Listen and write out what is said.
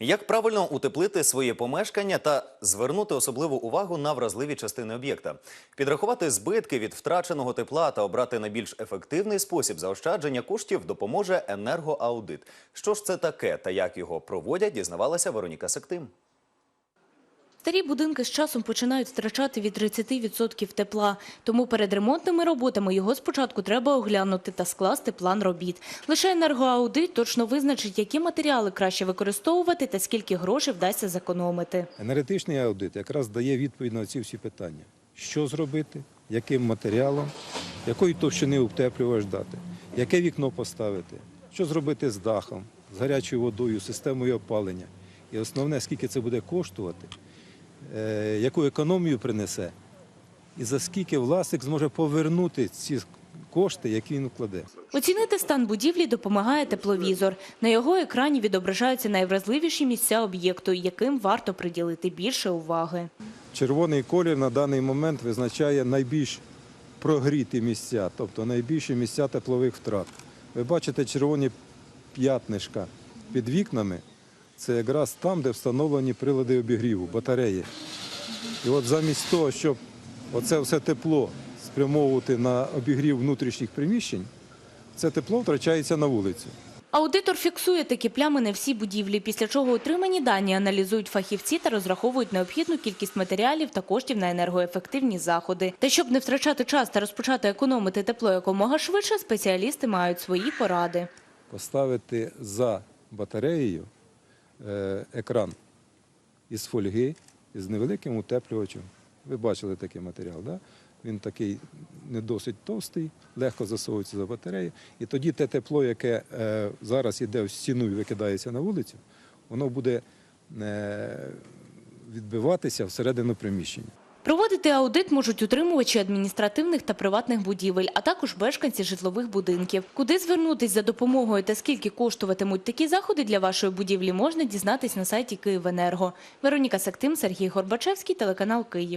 Як правильно утеплити своє помешкання та звернути особливу увагу на вразливі частини об'єкта, підрахувати збитки від втраченого тепла та обрати найбільш ефективний спосіб заощадження коштів допоможе енергоаудит. Що ж це таке та як його проводять, дізнавалася Вероніка Сектим. Старі будинки з часом починають втрачати від 30% тепла. Тому перед ремонтними роботами його спочатку треба оглянути та скласти план робіт. Лише енергоаудит точно визначить, які матеріали краще використовувати та скільки грошей вдасться зекономити. Енергетичний аудит якраз дає відповідь на ці всі питання: що зробити, яким матеріалом, якої товщини утеплювач дати, яке вікно поставити, що зробити з дахом, з гарячою водою, системою опалення. І основне, скільки це буде коштувати, яку економію принесе, і за скільки власник зможе повернути ці кошти, які він вкладе. Оцінити стан будівлі допомагає тепловізор. На його екрані відображаються найвразливіші місця об'єкту, яким варто приділити більше уваги. Червоний колір на даний момент визначає найбільш прогріті місця, тобто найбільші місця теплових втрат. Ви бачите червоні п'ятнишка під вікнами. Це якраз там, де встановлені прилади обігріву, батареї. І от замість того, щоб оце все тепло спрямовувати на обігрів внутрішніх приміщень, це тепло втрачається на вулицю. Аудитор фіксує такі плями на всій будівлі, після чого отримані дані аналізують фахівці та розраховують необхідну кількість матеріалів та коштів на енергоефективні заходи. Та щоб не втрачати час та розпочати економити тепло якомога швидше, спеціалісти мають свої поради. поставити за батареєю екран із фольги із невеликим утеплювачем. Ви бачили такий матеріал, да? він такий не досить товстий, легко засовується за батарею. І тоді те тепло, яке е, зараз йде в стіну і викидається на вулицю, воно буде е, відбиватися всередину приміщення. Проводити аудит можуть утримувачі адміністративних та приватних будівель, а також мешканці житлових будинків. Куди звернутись за допомогою та скільки коштуватимуть такі заходи для вашої будівлі, можна дізнатись на сайті Київенерго. Вероніка Сактим, Сергій Горбачевський, телеканал Київ.